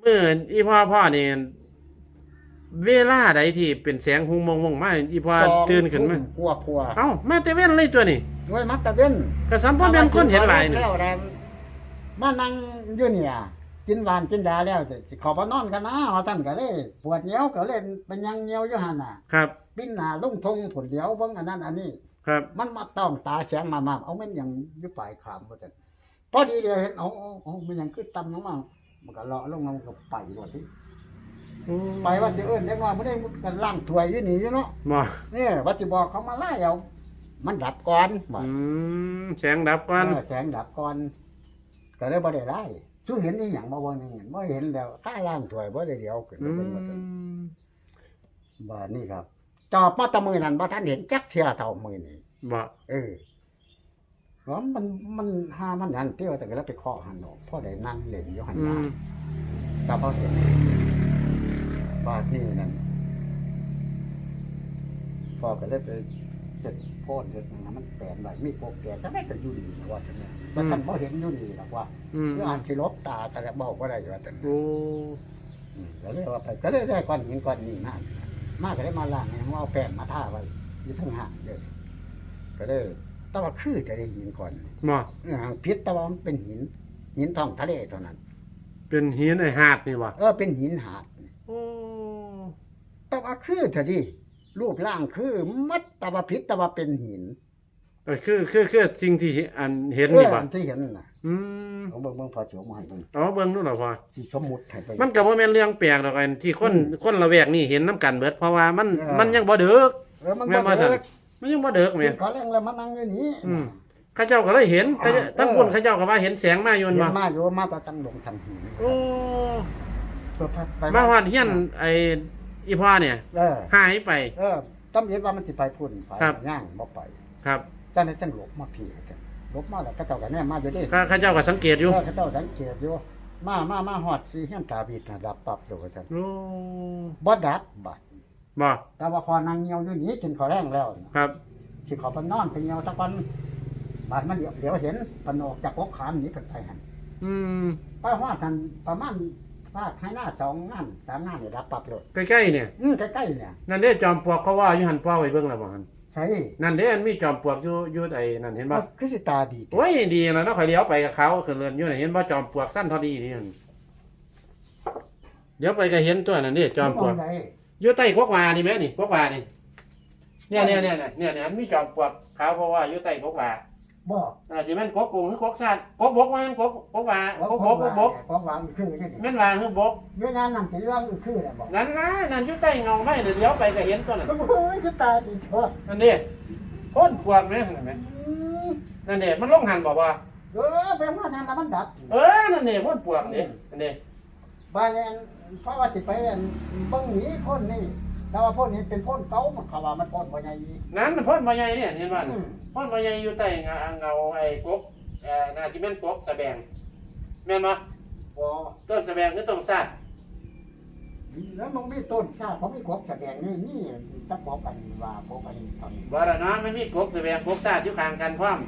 เมื่ออีพ่อพ่อนี่เวลาใดที่เป็นแสงหุงมงมงมาอีพ่อสองตื่นขึ้นมาทุ่กลัวพัวเอ้ามาแต่เว้นเลยตัวนี่ด้วยมัตตะเว้นก็สัมพ่อแม่นคนเห็นหลายนี่แล้วแรมมานั่งอยู่เนี่ยกินหวานกินยาแล้วสิขอพนอนกันนะว่าท่านก็เลยปวดเหนียวก็เลยเป็นยังเหนียวอยู่หั่นน่ะ ครับ ปิ้นหน้าลงทงผลเดียวเบิ่งอันนั้นอันนี้ ครับมันมาต้องตาแสงมามาเอาแม่นหยังอยู่ปลายขามว่าซั่นพอดีเดียวเห็นเอาเอาเอามันหยังคือต่ำลงมา มันก็เลาะลงมามันก็ไปหมดที่ไปว่าสิเอิ้นเด็กน้อยบ่ได้มันกันล่างถ้วยอยู่นี่อยู่เนาะบ่เนี่ยว่าสิบอกเขามาไล่เอา มันดับก่อนบ่อืมแสงดับก่อนเออแสงดับก่อนก็เลยบ่ได้ไล่ชูเห็นอีหยังบ่บ่นี่บ่เห็นแล้วถ้าล่างถ้วยบ่ได้เดียวขึ้นอืมาเบิ่งว่าซั่นมบ่นี่ครับจอบมาแตะมือนั้นบ่ทันเห็นจักเที่ยเท่ามือนี้บ่เออว่า มันมันหามันหันเที่ยวแต่ก็แล้วไปเคาะหันออกพ่อได้นั่งเล่นอยู่หันอืหน้ามแต่พอเห็นบ้านนี่นั่นพ่อก็เลยไปเสร็จโพดเสร็จนั่นนะมันแปลนไว้มีโปกแกจะไม่ก็อยู่ดีนะว่าจังนั้นแต่ท่านพ่เห็นอยู่ดีหรอกว่าอืมคืออ่านสิลบตาแต่ก็บอกว่าได้ว่าจังนั้นโอ้อืมก็เลยว่าไปก็เลยได้ก้อนหินก้อนนี้มามาก็ได้มาล้างให้เขาเอาแป้งมาทาไว้อยู่ทั้งห่างเลยก็เลย แต่ว่าคือจะได้หินก่อนบ่เออหางพิษแต่ว่ามันเป็นหิน หินท้องทะเลเท่านั้น เป็นหินไอ้หาดนี่บ่เออเป็นหินหาดโอ้แต่ว่าคือเถอะดิรูปร่างคือมัดแต่ว่าพิษแต่ว่าเป็นหินก็คือคือคือสิ่งที่อันเห็นเอนี่อบ่อันที่เห็นน่ะอืมเอาเบิ่งเบิ่งพอโจมาให้เบิ่งเอาเบิ่งนู่นล่ะพ่อสิสมมุติให้ไป มันก็บ่แม่นเรื่องแปลกดอกอันที่คนอืมคนละแวกนี่เห็นน้ำกันเบิดเพราะว่ามันเออ มันยังบ่เดึก เออมันแม่บ่นบ่เด้อ มันยังบ่เดึกแม่ กินขอแรงแล้วมานั่งอยู่นี่อืม เข้าเจ้าก็เลยเห็นเขาเจ้าเออทั้งคนเขาเจ้าก็ว่าเห็นแสงมาอยู่เห็นั่นนบ่มาอยู่มาแตะตั้งลงทันหินโอ้เพื่อพัดไปมาฮอดเฮียนไอ้อีพ่อเนี่ย เออหายไป เออตำเห็นว่ามันสิไปพุ่นไปครับ ย่างบ่ไปครับจังได๋จังหลบมาพี่จังหลบมาแล้วก็เจ้าก็แน่มาอยู่เดิก็เขาเจ้าก็สังเกตอยู่เออเขาเจ้าสังเกตอยู่มามามาฮอดสิเฮียนตาบิดน่ะดับปับโดว่าซั่นโอ้บ่ดับบัด บ่แต่ว่าพอนางเหี่ยวอยู่นี่กินข้าวแรงแล้วน่ะครับสิเขอไปนอนไปเหี่ยวสักวันบาดมันเดี๋ยวเดี๋ยวเห็นปนออกจากกกขามหนี้เพิ่นไปหั่นอืมไปฮอดหั่นประมาณว่าให้หน้าสองงานสามงานนี่ดับปับโลดใกล้ๆเนี่ยอือใกล้ๆเนี่ยนั่นเด้จอมปลวกเขาว่าอยู่หันพ่อไว้เบิ่งแล้วบ่หั่นใช่นั่นเด้อันมีจอมปลวกอยู่อยู่ไอ้นั่นเห็นบ่ว่าคือสิตาดีติโอ้ยดีแล้วเนาะข่อยเลี้ยวไปกับเขาคือเรือนอยู่น่ะเห็นบ่จอมปลวกสั้นเท่านี้นี่หั่นเดี๋ยวไปก็เห็นตัวนั่นเด้จอมปลวก งใดอยู่ใต้กกวานี่แม่นี่กกวานี่เนี่ยเนี่ยเนี่ยเนี่ยเนี่ยเนี่ยมันมีจอมปลวกขาวเพราะว่าอยู่ใต้กกวาบ่อ่าสิแม่นกกกุ้งหรือกกซาดกกบกว่าแม่นกกกกวากกบกกกบกของหวานคือจังแม่นวางคือบกเมื่องานนั่นสิว่ามันคือแล้วบ่นั่นนะนั่นอยู่ใต้เงาไม้เดี๋ยวเดี๋ยวไปก็เห็นตัวนั้นโอ้ยสิตาดีเถอะนั่นนี่พ่นปลวกแม่เห็นไหมอืมนั่นนี่มันลงหันบอกว่าเออไปมาทางนั้นมันดับ เออนั่นนี่พ่นปลวกนี่นั่นนี่บ้านนี้ เพราะว่าสิไปอันเบิ่งหนีพ่นนี่แต่ว่าพ่นนี่เป็นพ่นเก่ามันเขาว่ามันพ่นบ่ใหญ่อีนั่นมันพ่นมาใหญ่เนี่ยเห็นบ่อืม พ่นมาใหญ่อยู่ใต้เงาเงาไอ้กกเอ่อน่าจะแม่นกกสะแบงแม่นบ่บ่ต้นสะแบงคือต้นซาดแล้วมันมีต้นชาติเขามีกบแสดงนี่นี่ตะบอกกันว่าบอกกันตอนนี้บ่ละเนาะมันมีกกสะแบงกกซาดอยู่ข้างกันพร้อม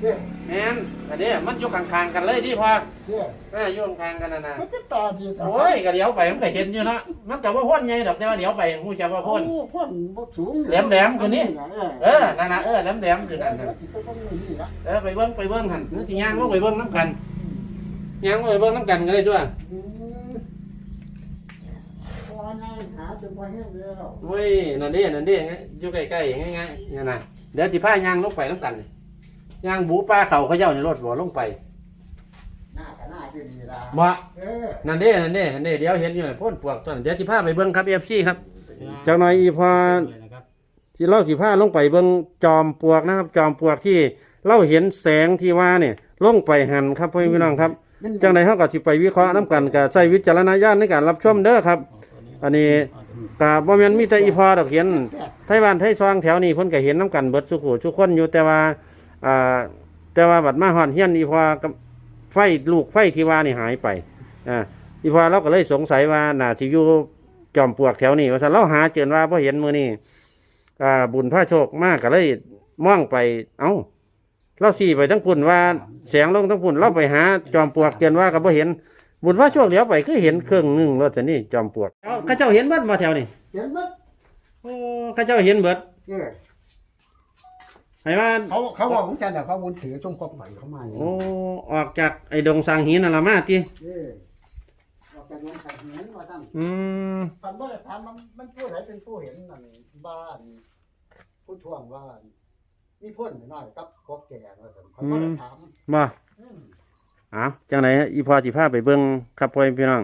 เด้อแม่นอันนี้มันอยู่ข้างๆกันเลยที่พอเด้อเอออยู่ข้างๆกันนั่นน่ะมันก็ตาดีต่โอ้ยก็เดี๋ยวไปมันก็เห็นอยู่เนาะมันก็บ่พ่นใหญ่ดอกแต่ว่าเดี๋ยวไปฮู้จักว่าพ่นโอ้พ่นบ่สูงแหลมๆคือนี่เออนั่นน่ะเออแหลมๆคือนั่นเอน่ะอสิไปเบิ่งนี่ละเออไปเบิ้งไปเบิ้งหันนึกสิย่างลงไปเบิ้งน้ำกันย่างลงไปเบิ้งน้ำกันก็ได้ด้วยอืมพอนั่งหาจนพอแห้งแล้วเว้ยนั่นดินั่นดิอยู่ใกล้ๆง่ายๆนี่นะเดี๋ยวสิพาย่างลงไปน้ำกันย่างบูปลาเขาเขาเจ้าในรถบ่ลงไปหน้าก็หน้าอยู่นี่ล่ะบ่เออนั่นดินั่นดินั่นดิเดี๋ยวเห็นอยู่พ่นปวกตัวนั้นเดี๋ยวสิพาไปเบิ้งครับ FC ครับจากหน่อยอีพอที่เล่าสิพาลงไปเบิ้งจอมปลวกนะครับ จอมปลวกที่เล่าเห็นแสงที่ว่าเนี่ยลงไปหันครับพ่อพี่น้องครับจังใดเฮาก็สิไปวิเคราะห์นํกันก็ใช้วิจารณญาณในการรับชมเด้อครับ อันนี้ก็บ่แม่นมีแต่อีพอดอกเห็นไทบ้านไทซองแถวนี้เพิ่นก็เห็นนํกันเบิดสุขุทุกคนอยู่แต่ว่า อ่าแต่ว่าบัดมาฮอดเฮียนอีพอกับไฟลูกไฟที่ว่านี่หายไปอ่าอีพอเราก็เลยสงสัยว่าน่าสิอยู่จอมปลวกแถวนี้ว่าซั่นเราหาเจนว่าบ่เห็นมื้อนี้อ่าบุญพระโชคมากก็เลยมองไป เอ้าเราสี่ไปทั้งพุ่นว่าแสงลงทั้งพุ่นเราไปหาจอมปลวกเกินว่าก็บ่เห็น บุญว่าช่วงเดียวไปคือเห็นเครื่องหนึงรถแต่นี่จอมปลวกเอาข้าเจ้าเห็นเบิดมาแถวนี่เห็นมั้ยโอ้ข้าเจ้าเห็นเบิดเออ ให้ว่าเขาเขาบอกของจันทร์เขาวนถือส้มกบไผ่เขามาอย่างโอ้นี้ออกจากไอ้ดงสร้างหินนั่นละมาติเออออกจากนั้นขัดเห็นว่าตั้งอืมฟันบ่ได้ถามมันมันผู้ไหนเป็นผู้เห็นนั่นบ้านผู้ทวงว่ามีพ่นน้อยกับกบแก่ว่าซั่นเขาบ่ได้ถามบ่อืมอ้าวจังไหนอีพอสิพาไปเบิ่งครับพ่อพี่น้อง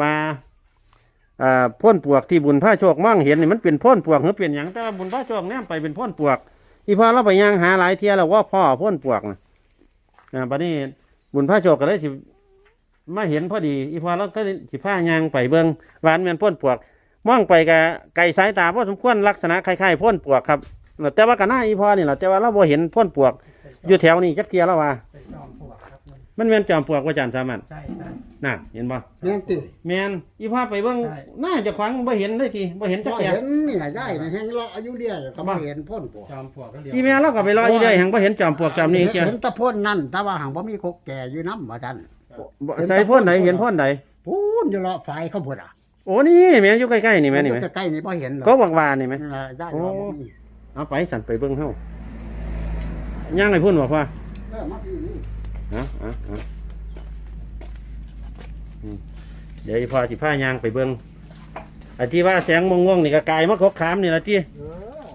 ว่าอ่าพ่นปวกที่บุญพระโชคมองเห็นนี่มันเป็นพ่นปวกหรือเป็นหยังแต่ว่าบุญพระโชคแนมไปเป็นพ่นปวก อีพอเราไปย่างหาหลายเทียแล้วว่าพ่อพ่นปวกนะนะบัดนี้บุญพระโชคก็เลยสิมาเห็นพอดี อีพอเราก็สิผ้ายางไปเบิ่งวานแม่นพ่นปวกมองไปกะไก่สายตาพอสมควรลักษณะคล้ายๆพ่นปวกครับแต่ว่ากันหน้าอีพอนี่แหละแต่ว่าเราบ่เห็นพ่นปวกอยู่แถวนี้จักเทียแล้วว่า มปลวกครับมันมันแม่นจอมปลวกว่าจานสามัญใช่ใช่น่ะเห็นบ่แม่นติแม่นอีพาไปเบิ่งใช่หน้าเจะขวางบ่เห็นเลยทีบ่เห็นจักบ่เทียเห็นนี่น่ะได้นะแฮงเลาะอายุเรียเขาบ่เห็นพ่นปวกจอมปลวกก็เรียกอีแม่เราก็ไปรออยู่ได้หังบ่เห็นจอมปลวกจอมนี้เทียเห็นแตะพ่นนั่นแต่ว่าหังบ่มีกกแก่อยู่นำว่าซั่นบ่ใส่พ่นไหนเห็นพ่นไหนพูนอยู่เลาะไฟเขาพุ่นอะโอ้นี่แม่อยู่ใกล้ๆนี่แม่นี่แม่ใกล้ๆนี่บ่เห็นหรอกก็บักวานนี่แม่ นั่นล่ะได้ว่าบ่มีเอาไปสั่นไปเบิ่งเฮาย่างให้พุ่นบ่พ่อเออมาพี่นี่ เอาเอาเอาอืมเดี๋ยวอีพ่อสิพาย่างไปเบิ่งไอ้ที่ว่าแสงม่วงๆนี่ก็กลายมาคกขามนี่ล่ะติเออ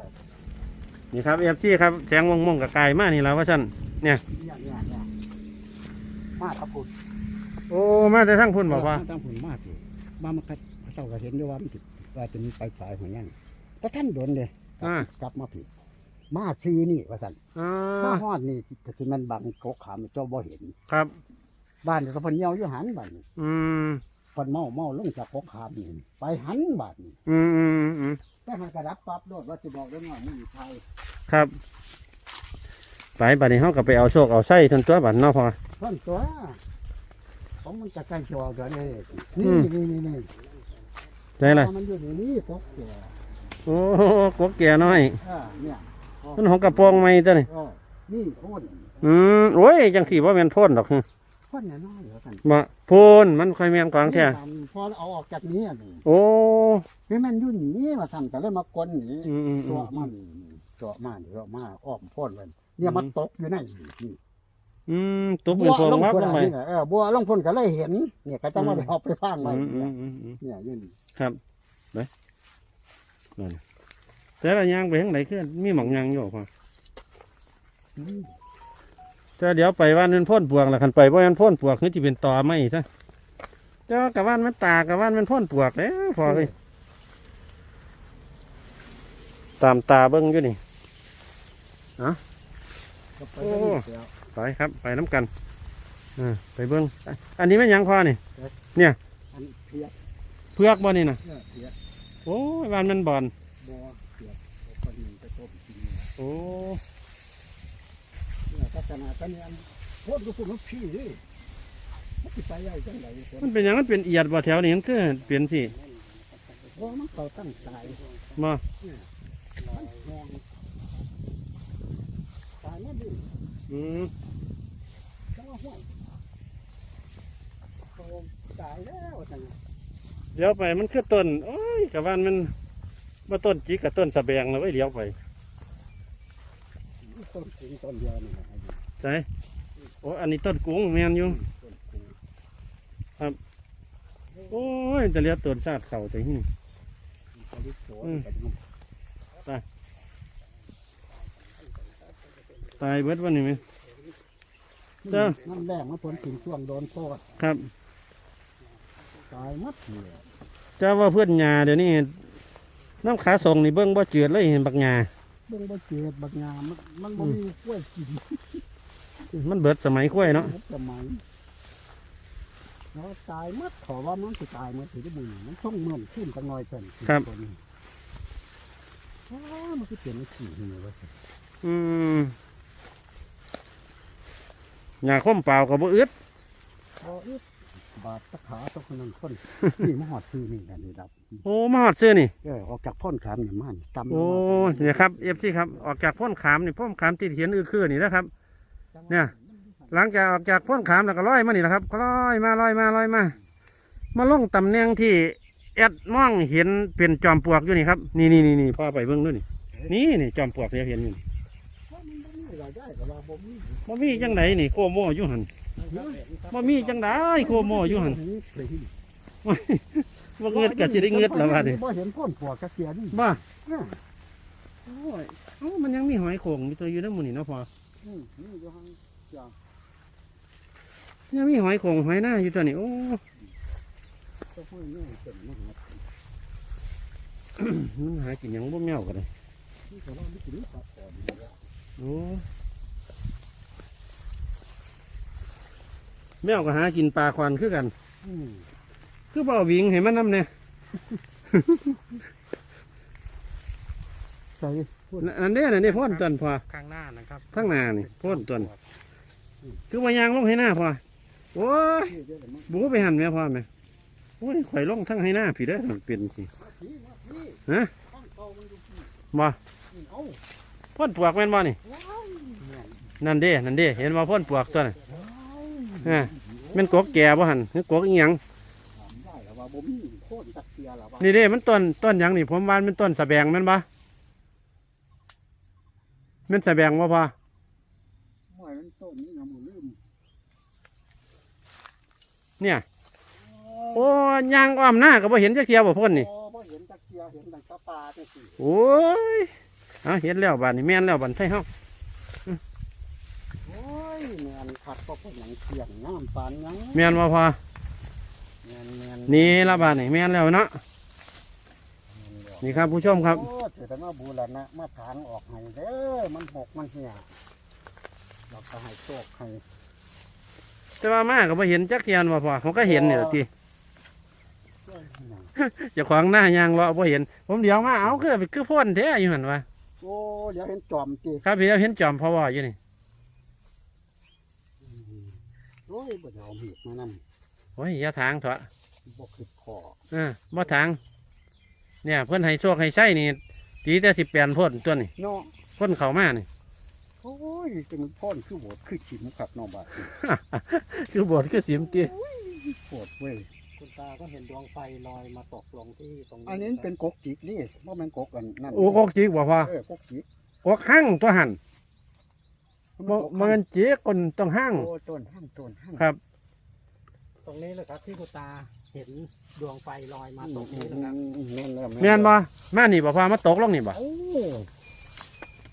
นี่ครับ FC ครับแสงม่วงๆก็กลายมานี่ล่ะว่าซั่นเนี่ยเนี่ยเนี่ยเนี่ยมาครับพุ่นโอ้มาแต่ทั้งพุ่นบอกว่าตั้งผลมากอยู่มามันก็เจ้าก็เห็นอยู่ว่ามันสิว่าจะมีไปปลายหัวยังก็ท่านโดนเลยอ่ากลับมาผิด มาซื้อนี่ว่าสั่นอ่ามาฮอดนี่ก็สิมันบังโกกขามเจ้าบ่เห็น ครับ บ้านก็เพิ่นเหี่ยวอยู่หันบ้านนี่อืมเพิ่นเมาเมาลงจากโกกขามนี่ไปหันบ้านนี่อืมอืมอืมอืมแต่หากระดับปั๊บโดดว่าสิบอกได้ว่ามันอยู่ไทยครับ ไปบัดนี้เฮาก็ไปเอาโชคเอาไส้ทนตัวบัดเนาะพอ เพิ่นตัวของมันจะใกล้จอกันนี่อืนี่มนี่นี่นี่ใช่ล่ะมันอยู่ในนี้โกกแก่โอ้กกแก่น้อยอ่าเนี่ย มันของกระโปรงใหม่ตัวนี่เออนี่โคนอืมโอ้ยจังสี่ว่าแม่นพ่นดอกคนเนี่ยน้อยเหลือกันบ่พ่นมันค่อยแม่นกวางแท้พอเอาออกจากนี้อะนี่โอ้นี่มันอยู่นี่มาทำแต่เลยมากลนี่อืมอืมอืตัวมมันตัวมันตัวมาอ้อมพ่นเลยเนี่ยมันตกอยู่ในนี่อืมตัวเป็นพวงวับลงไปนี่แหละเออบัวลงพ่นก็เลยเห็น เนี่ยก็จะมาได้เอาไปฟังไว้อืมอืมอืมอืมเนี่ยอยืนครับไปนั่น แต่ละย่างไปทางไหนคือมีหมองยางอยู่พอจะเดี๋ยวไปว่านมันพ่นปวกละคันไปว่ามันพ่นปวกคือจะเป็นตอไม่ซะเจ้ากับว่านมันตากับว่านมันพ่นปวกแล้วพอเลยตามตาเบิ้งอยู่นี่ก็ไปได้เดียวไปครับไปน้ำกันอ่าไปเบิ้งอะอันนี้ไม่นหยังพอนี่อันเพียกเพือกบ่นี่นะเนี่ยเพียกโอ้ยว่านมันบอน โอ้เนี่ยก็ขนาดตอนนี้อันโคตรก็พูดว่าพี่ดิมันสิไปใหญ่จังไหนคนมันเป็นหยังมันเป็นเอียดบ่แถวนี้มันคือเปลี่ยนสิเพราะมันเขาตั้งใจบ่มันแห้งตายมาดิอืมจังว่าห้วยเขาตายแล้วจังเดี๋ยวไปมันคือต้นโอ้ยกับว่านมันมาต้นจิกกับต้นสะแบงเลยไว้ยเดี๋ยวไป ต้นกุ้งต้นเดียวนี่นะอายุใช่โอ้อันนี้ต้นกุ้งแมนอยู่ต้นกุ้งโอ้ยจะเรียกต้นชาติเข่าแต่หิ้งผลิตโสดอืมกันอยู่ตายเบิดวันนี้ไหมจ้ะน้ำแรงมาผลถึงช่วงโดนโทษครับตายหมัดเลยเจ้าว่าเพื่อนยาเดี๋ยวนี้น้ำขาส่งนี่เบิ้งบ่เจือดเลยเห็นบักยา เบิ่งบ่เจ็บบักงามมันมันบ่มีกล้วยกินมันเบิดสมัยกล้วยเนาะหมดสมัยแล้วตายหมัดขอว่ามันสิตายหมัดสิได้บุญมันต้องเมื่อมขึ้นจังหน่อยเพิ่นนอ้าวมันคือเปลี่ยนสีนี่ว่าอืมยาข้มเปล่ากับบ่อึดบ่อึด บาดตะขาตกคนนั้นคนนี่มาหอดซื้อนี่กันนี่ครับโอ้มาหอดเสื้อนี่เออออกจากพ่นขามนี่มันตำโอ้เนี่ยครับเอฟซีครับออกจากพ่นขามนี่พ่นขามติดเหียนอือคือนี่นะครับ เนี่ย หลังจากออกจากพ้นขามแล้วก็ลอยมานี่แหละครับก็ลอยมาลอยมาลอยมา มาลงตำแหน่งที่แอดมองเห็นเป็นจอมปลวกอยู่นี่ครับนี่นี่นี่นี่พ่อไปเบิ่งด้วยนี่นี่นี่จอมปลวกที่เห็นอยู่นี่ว่ามันบ่มีรายได้ก็ว่าบ่มีบ่มีจังไดนี่โคโมอยู่หัน บ่มีจังไดโคโมอยู่หันบ่เงือดก็สิได้เงือดแล้วว่าดิบ่เห็นพ่นปวกกระเสียนี่บ้าอ่าโอ้ยเอ้ามันยังมีหอยโข่งมีตัวอยู่ในหมู่นี่เนาะพ่ออืมนี่อยู่ห่างจ้ายังมีหอยโข่งหอยหน้าอยู่ตัวนี้โอ้เจ้าพูดนี่เป็นมันหมดมันหากินหยังบ่แมวกันเลยที่เขาว่าไม่กินปลาก่อนนี่แหละโอ้ แมวก็หากินปลาควันคือกันอืมคือบ่เอาวิ่งให้มันนำเนี่ยใส่พูดอันนี้อันนี้พ่นต้นพอ ข้างหน้านะครับทั้งหน้านี่พ่นต้นคือว่ายางลงให้หน้าพอ โอ้ยที่เยอะเลยมั้งบูไปหันแม่พ่อแม่โอ้ยข่อยลงทั้งให้หน้าพี่เด้อมันเป็นสิพี่มาพี่ฮะข้างเก่ามันอยู่พี่บ่อืมเอ้าพ่นปลวกแม่นบ่นี่ว้ายแม่นนั่นเด้นั่นเด้เห็นว่าพ่นปลวกตัวน่ะ ว้ายฮะแม่นกกแก่บ่หันคือกกอีหยังถามได้แล้วว่าบ่มีโค่นตะเกียแล้วว่านี่เด้มันต้นต้นหยังนี่ผมว่ามันต้นสะแบงแม่นบ่แม่นสะแบงบ่พอหอยมันต้นนี่ยังบ่ลืมเนี่ย โอ้ยางอ้อมหน้าก็บ่เห็นจักเที่ยวบ่พ่นนี่โอ้บ่เห็นตะเกียเห็นแต่ตะปลาจังซี่โอ้ยเอาเห็นแล้วบาดนี้แม่นแล้วบัดใช่เฮาโอ้ย แม่นคักก็เป็นหยังเสียงงามปานหยังแม่นบ่พอแม่นแม่นนี่ละบาดนี้แม่นแล้วเนาะนี่ครับผู้ชมครับโอ้เจตนาบูรณะมาถางออกให้เด้อมันหกมันเหี่ยเราก็ให้โชคให้แต่ว่ามาก็บ่เห็นจักเที่ยนบ่พอผมก็เห็นนี่ล่ะติเอ้ยหยังเจ้าของหน้ายางเลาะบ่เห็น ผมเดี๋ยวมาเอาคือคือพ่นแท้อยู่หั่นวะโอ้เดี๋ยวเห็นจอมตีครับพี่เห็นจอมพอว่าอยู่นี่ โอ้ยบ่ได้เอามีดมานำโอ้ยอย่าทางเถอะบ่คิดพอเออบ่ทางเนี่ย เพิ่นให้โชคให้ใช้นี่ตีแต่สิแปลนพ่นตัวนี่เนาะพ่นเข้ามานี่ โอ้ยจังพ่นคือโบดคือขิมครับน้องบาดนี่คือบทคือสิมติโคตรเว้ยคุณตาก็เห็นดวงไฟลอยมาตกลงที่ตรงนี้อันนี้เป็นกกจิกนี่บ่แม่นกกอันนั่นโอ้กกจิกบ่พอเออกกจิกกกหั่งตัวหั่น บ่กบ่แมันจิกคนต้องหั่งโอ้ต้นห้างต้นห้าง ครับ ตรงนี้เลยครับที่คุณตาเห็นดวงไฟลอยมาตกนี้นะครับแม่นแล้วแม่นบ่มานี่บ่พอมาตกลงนี่บ่ โอ้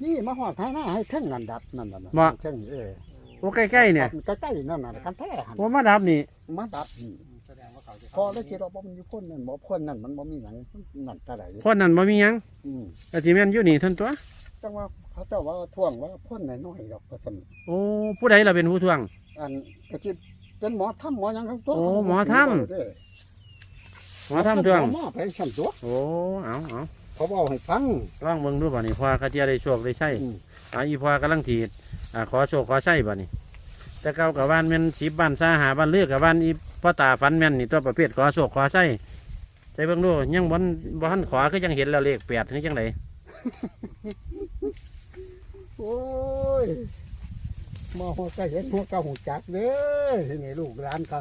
นี่มาหอดท้ายหน้าให้เท่งนั่นดับนั่นน่ะบ่เท่งเออโอ้ใกล้ๆเนี่ยใกล้ๆนั่นน่ะกันแท้หันผมมาดับนี่ มาดับนี่แสดงว่าเขาจะพอได้คิดว่าบ่มันอยู่คนนั่นบ่คนนั่นมันบ่มีหยังนั่นตะไดพ่นนั่นบ่มีหยังอืมก็สิแม่นอยู่นี่เท่านตัว จังว่าเขาเจ้าว่าท่วงว่าพ่นน้อยๆดอกว่าซั่นโอ้ผู้ใดล่ะเป็นผู้ทวง อันก็สิเป็นหมอถ้ำหมอหยังทั้งตัวโอ้หมอถ้ำเด้อหมอทำทวง หมอไปซั่นตัวโอ้เอาเอาเขาเว้าให้ฟังลองเบิ่งดูบ่นี่พอเขาจะได้โชคได้ใช้อืม อ่าอีพอกำลังถีดอ่าขอโชคขอใช้บ่นี่แต่เก่ากับบ้านแม่นสิบบ้านซาหาบ้านเลือกกับบ้านอีพ่อตาฟันแม่นนี่ตัวประเภทขอโชคขอใช้ใจเบิ่งดูยังบ่นบ่ทันขอคือยังเห็นแล้วเลขแปดนี่จังได โอ้ยหมอหัวก็เห็นหัวก็หูจักเด้อทีนี้ลูกหลานก็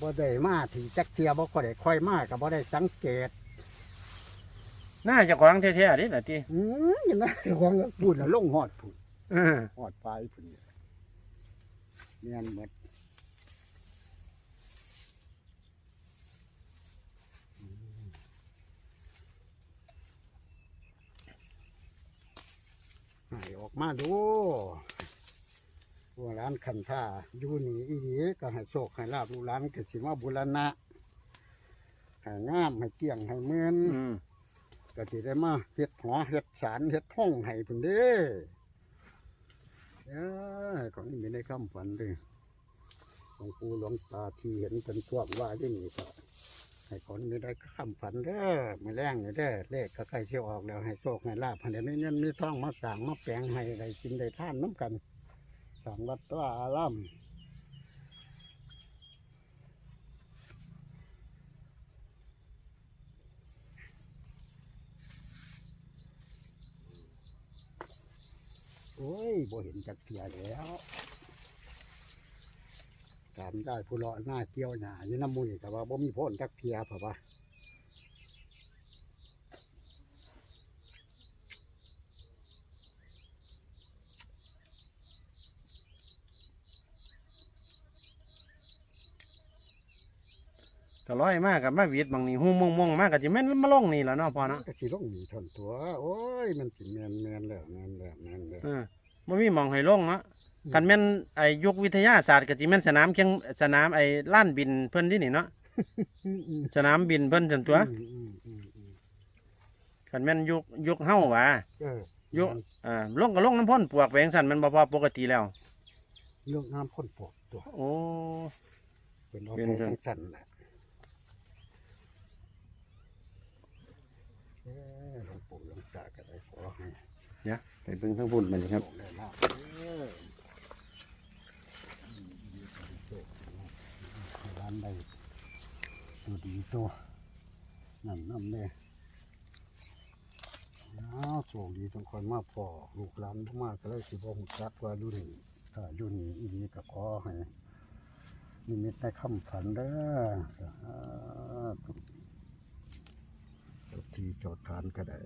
บ่ได้มาที่จักเทียบ่ค่อยได้ค่อยมาก็บ่ได้สังเกตน่าเจะของแท้ๆนี่ล่ะติอืมเห็นไหมของพูดน่ะลงหอดพูดเออหอดปลายพูดเนียนหมด ให้ออกมาดูว่าร้านคันท่าอยู่นี่อีดีก็ให้โชคให้ลาบลูกร้านก็สิมาบุรณะให้งามให้เกี่ยงให้เมือนอืมก็สิได้มาเฮ็ดหอเฮ็ดสารเฮ็ดห้องให้เพิ่นเด้เอ้ยของนี้มีในคำฝันเด้อหลวงปู่หลวงตาที่เห็นเป็นท่วงว่าที่นี่ก็ ให้คนมีได้คำฝันเด้อมาแรงนี่เด้อเลขก็ใกล้ที่ออกแล้วให้โชคให้ลาภให้ได้มีเงินมีทองมาสร้างมาแปลงให้ได้กินได้ท่านน้ำกันสร้างวัดว่าอารามโอ้ยบ่เห็นจักเทียแล้วามได้ผู้เลาะหน้าเกี่ยวหญ้าอยู่น้ำมูนี่แต่ว่าบ่มีพ้นจักเทียเพราะว่าก็ร้อยมากกับมาหวีดบางนี่หูมงมงมากก็สิแม่นมาลงนี่แหล้วเนาะพ่อเนาะก็สิลงหนีทนตัว โอ้ยมันสิแมนแมนแล้วแมนแล้วแมนแล้วเออบ่มีหมองให้ลงเนาะ คันแม่นไอ้ยุควิทยาศาสตร์ก็สิแม่นสนามแข่งสนามไอ้ล้านบินเพิ่นที่นี่เนาะอืมอืมสนามบินเพิ่นจังตัวอืมอืมอืมอืมคันแม่นยุคยุคเฮาหว่าเออยุคอ่าลงก็ลงน้ำพ่นปวกแหวงสั่นมันบ่พอปกติแล้วเรื่องน้ำพ่นปวกตัวโอ้เป็นเอาเป็นไปจังทั้งสั่นแหละเอ้ยหลวงปู่หลวงตาก็ได้ขอให้ไปเบิ่งทั้งพุ่นมันครับ โชคได้ลาภเด้ออืมดีใจโชคให้ร้านได้ตัวดีตัวนั่นน้ำเนี่ยอ้าโชคดีทุกคนมาพอลูกหลานมากก็เลยสิบ่ฮู้จักว่ารุ่นนี้ถ้ารุ่นนี้อีนี้ก็ขอให้นิมิตในคำฝันเด้อสาธุเจ้าที่เจ้าทานก็ได้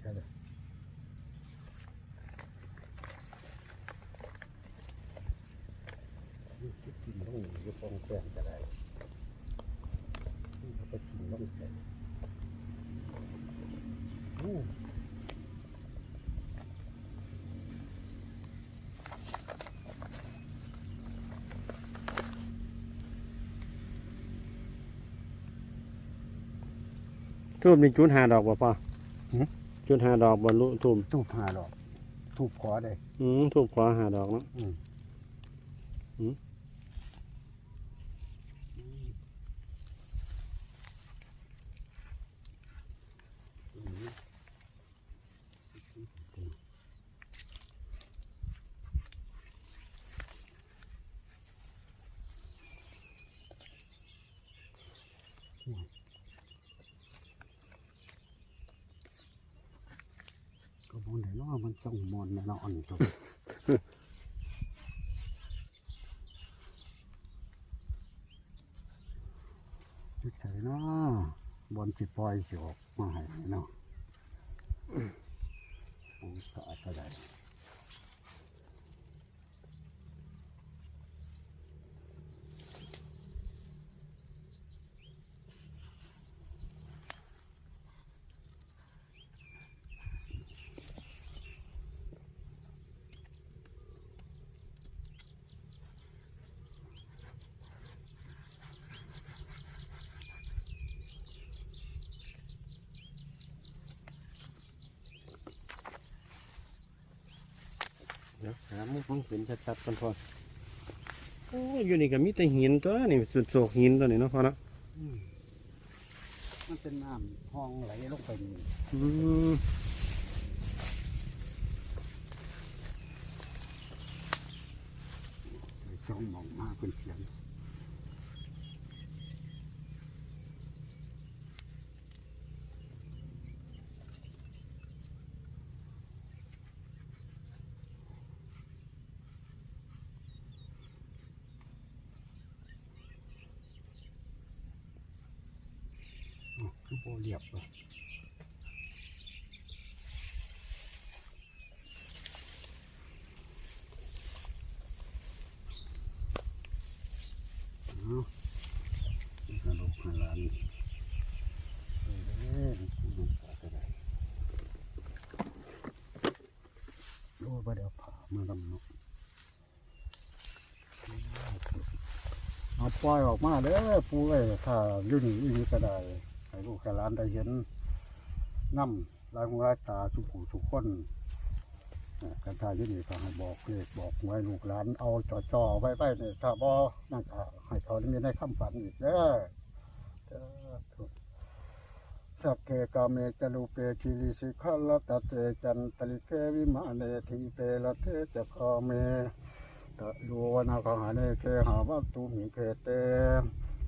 ใช่เลยนี่คิดกินต้องอยุบองแกล้งก็ได้นี่เขาไปกินต้องแกล้งอู้ ทูบนี่จุดหาดอกบ่พ่อจุดหาดอกบ่รู้ทูบทูบหาดอกทูบขอได้ อืมทูบขอหาดอกเนาะอืม อืม อืมก็ มองไหนเนาะมันส่งมอนแน่นอนนี้ตัวจุดใส่เนาะบอลจิปล่อยสิออกมาให้เนาะโอ้ตายก็ได้ามุมของเห็นชัดๆก่อนพ่อโอ้อยู่นี่ก็มีแต่หินตัวนี่สุดโศกหินตัวนี้เนาะพ่อเนาะอืมมันเป็นน้ำห้องไหลลงไปนี่อืมไปช่องมองมาเป็นเสียง อ๋อคือโบเรียบเลยเอาก็ลูกหลาเออเด้อลูกก็ได้โอ้บ่ได้เอาผ้ามาดำเนาะเอาปล่อยออกมาเด้อปูเอ้ยถ้าอยู่นี่อีนี่ก็ได้ ลูกห้หลานได้เห็นน้ำลายหูลายตาสุผู้ทุกคนกันถ้าอยู่นี่ก็ให้บอกเลขบอกไว้ลูกหลานเอาจ่อๆไว้ไว้เนี่ยถ้าบ่นั่นก็ให้เขาได้มีในคำฝันอีกเด้อเด้อทุกสัพเพกาเมจลูเปคิริสิขลตเตจันตลิเกวิมาเนทิเปละเทจะคาเมตะโยวนาคหาเนเคหาวัตตุมิเกเต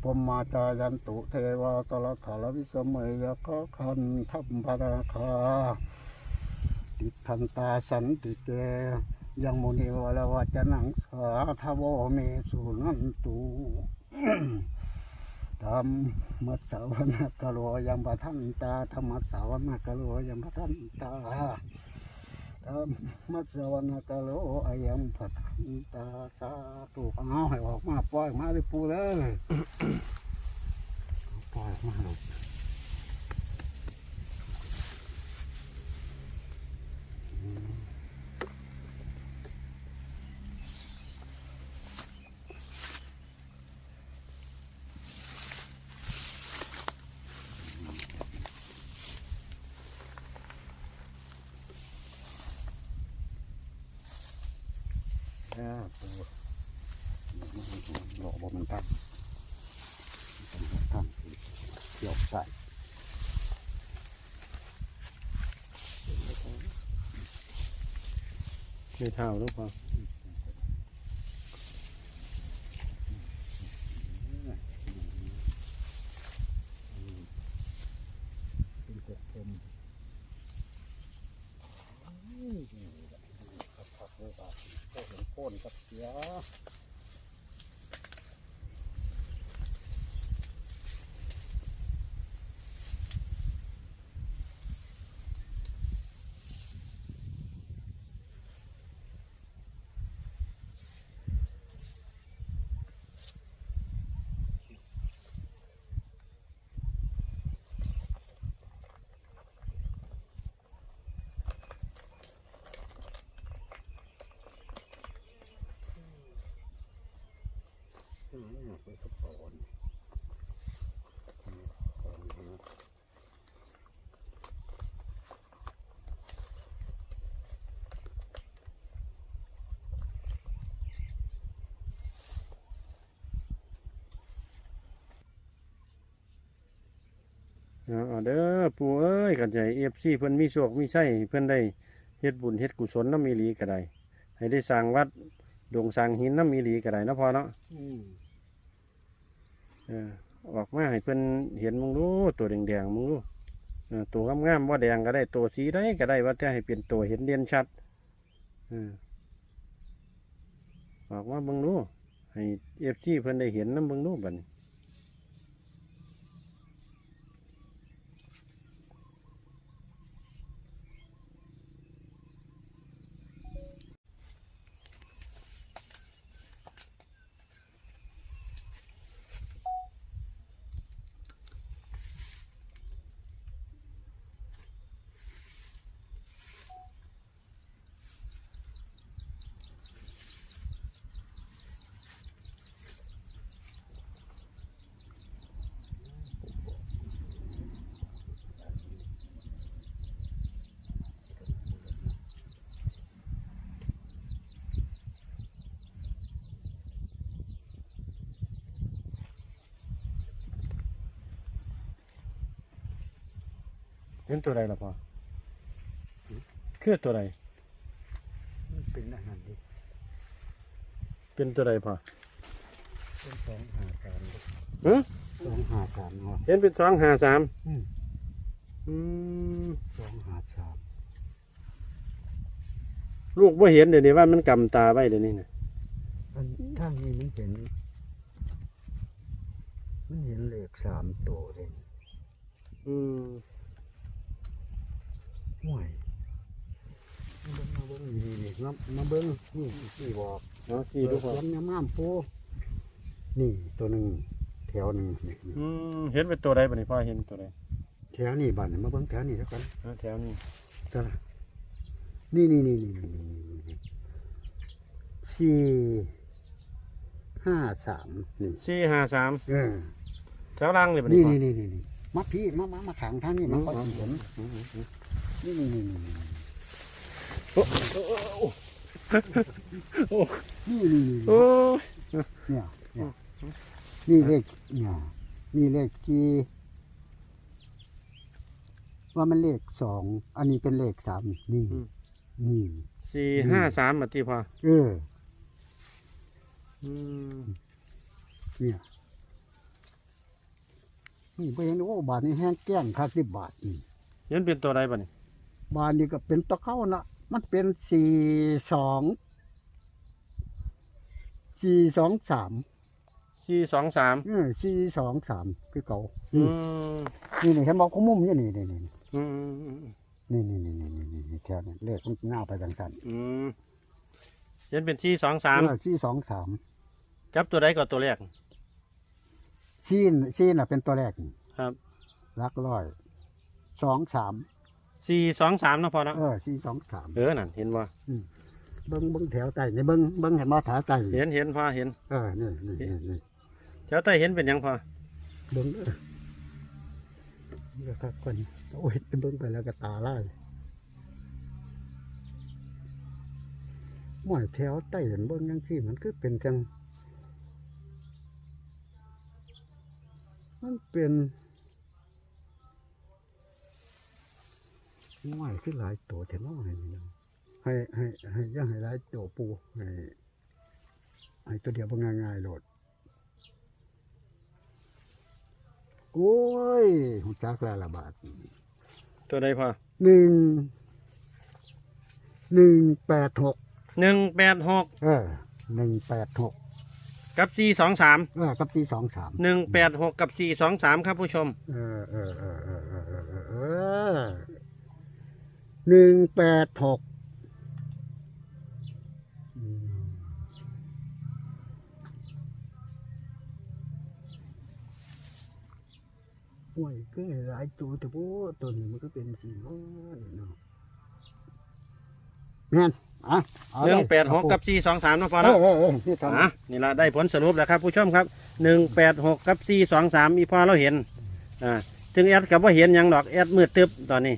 ปมมาจายันตุเทวาสละขาลวิสมัยยะคะคันทัพพราคา ติทันตาสันติเกยังมุนีวรวัจนังสาทวเมสุนันตุธรรมัสสาวนกโลยังปะทันตาธรรมัสสาวนกโลยังปะทันตา ธรรมัสวนาวนกโลอายังผัดตาตาตูกเอาให้ออกมาปล่อยมาเลยปูเลยปล่อยมาเลย หลอกบ่มันทันทันยกใส่ไม่เท่าหรือเปล่า Yeah. นกับเสียอืมเป็นกระป๋อนเอาเด้อปู่เอ้ยกันใจเอฟซีเพิ่อนมีโชคมีไส้เพิ่อนได้เฮ็ดบุญเฮ็ดกุศลน้ำมีหลีก็ได้ให้ได้สร้างวัด ดงสร้างหินน้ำมีหลีก็ได้เนาะพอเนาะอืมเออออกมาให้เพิ่นเห็นมึงดูตัวแดงๆมึงดูเออตัวงามๆว่าแดงก็ได้ตัวสีได้ก็ได้ว่าแต่ให้เป็นตัวเห็นเด่นชัดเออออกมาเบิ่งดูให้เอฟซีเพิ่นได้เห็นน้ำเบิ่งดูบัดนี้ เห็นตัวใดล่ะพ่อคือตัวใดมันเป็นอาหารดิเป็นตัวใดพ่อเป็นสองหาสามดิฮะสองหาสามเนาะเห็นเป็นสองห้าสามอืมอืมสองหาสามลูกว่าเห็นเดี๋ยวนี้ว่ามันกำตาไว้เดี๋ยวนี้นะอันทางนี้มันเห็น มันเห็นเลขสามตัวเลยอืม ห่วยมาเบิ้งมาเบิ้งนี่นี่มามาเบิ้งนี่สี่บอกเอาสี่ดูพ่อเขียนยามามปูนี่ตัวหนึ่งแถวหนึ่งนี่นี่อืมเห็นเป็นตัวใดบ่นี่พ่อเห็นตัวใดแถวนี่บ้านมาเบิ้งแถวนี่แล้วกันเอาแถวนี้จ้ะนี่นี่นี่นี่นี่นี่นี่นี่สี่ห้าสามนี่สี่ห้าสามเออ แถวล่างเลยบ่นี่นี่พ่อนี่นี่นี่นี่มาพี่มามามาขังทางนี้มาค่อยสิเห็น นี่นี่นี่โอ้โอ้นี่นี่นี่โอ้เนี่ยเนี่ยนี่เลขเนี่ยนี่เลขสี่ว่ามันเลขสองอันนี้เป็นเลขสามนี่นี่สี่ห้าสามมาตีพอเออเนี่ยนี่ไปเห็นโอ้บาทนี้แห้งแก้งคักสิบบาทนี่ยันเป็นตัวอะไรบ้านี่ บาทนี้ก็เป็นตะเข้านะมันเป็นสี่สองสี่สองสามสี่สองสามเออสี่สองสามคือเก่าอืมนี่นี่เห็นบอกเขามุมอยู่นี่นี่นี่อืมอืมอืมนี่นี่นี่นี่นี่นี่แถวนี้เลขมันหน้าไปทางสันอืมเห็นเป็นสี่สองสามสี่สองสามจับตัวใดก่อนตัวแรกซีนซีนน่ะเป็นตัวแรกนี่ครับหลักร้อยสองสาม สี่สองสามเนาะพอเนาะเออสี่สองสามเออนั่นเห็นบ่เบิ้งเบิ้งแถวใต้นี่เบิ้งเบิ้งเห็นมาถาใต้เห็นเห็นพอเห็นเออนี่นี่นี่นี่แถวใต้เห็นเป็นหยังพอเบิ้งเออนี่ก็ครับคนโอ้ยเบิ้งไปแล้วก็ตาล่ายหมอยแถวใต้เห็นเบิ้งยังที่มันคือเป็นจังมันเป็น ง่ายขึ้นหลายตัวแถมน้อยนี่นให้ให้ให้ย่างให้หลายตัวปูให้ให้ตัวเดียวพง่ายง่ายโหลดโอ้ยหุ่นจักรละบาทตัวใดพอหนึ่งหนึ่งแปดหกหนึ่งแปดหกเออหนึ่งแปดหกกับสี่สองสามเออกับสี่สองสามหนึ่งแปดหกกับสี่สองสามครับผู้ชม เออเออเออเออเออเออ หนึ่งแปดหกอืมโอ้ยก็หลายตัวแต่ว่าตัวนี้มันก็เป็นสีน้อยเนาะแม่นอะเอาหนึ่งเลยแปดหกกับสี่สองสามเนาะพอเอเนาะอเออเออนี่ทำ อะนี่ละได้ผลสรุปแล้วครับ ผู้ชมครับหนึ่งแปดหกกับสี่สองสามอีพอเราเห็นอ่าถึงแอดกับว่าเห็นหยังดอกแอดมืดตึบตอนนี้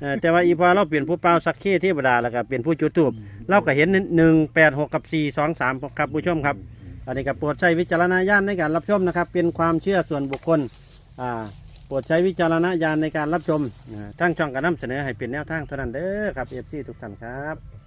เออแต่ว่าอีพอเราเปลี่ยนผู้เป่าสักขี้เทวดาแล้วก็เปลี่ยนผู้จุดทูบเราก็เห็นหนึ่งแปดหกกับสี่สองสามครับผู้ชมครับ อันนี้ก็โปรดใช้วิจารณญาณในการรับชมนะครับ เป็นความเชื่อส่วนบุคคลอ่าโปรดใช้วิจารณญาณในการรับชมอ่าทั้งช่องการนำเสนอให้เป็นแนวทางเท่านั้นเด้อครับเอฟซีทุกท่านครับ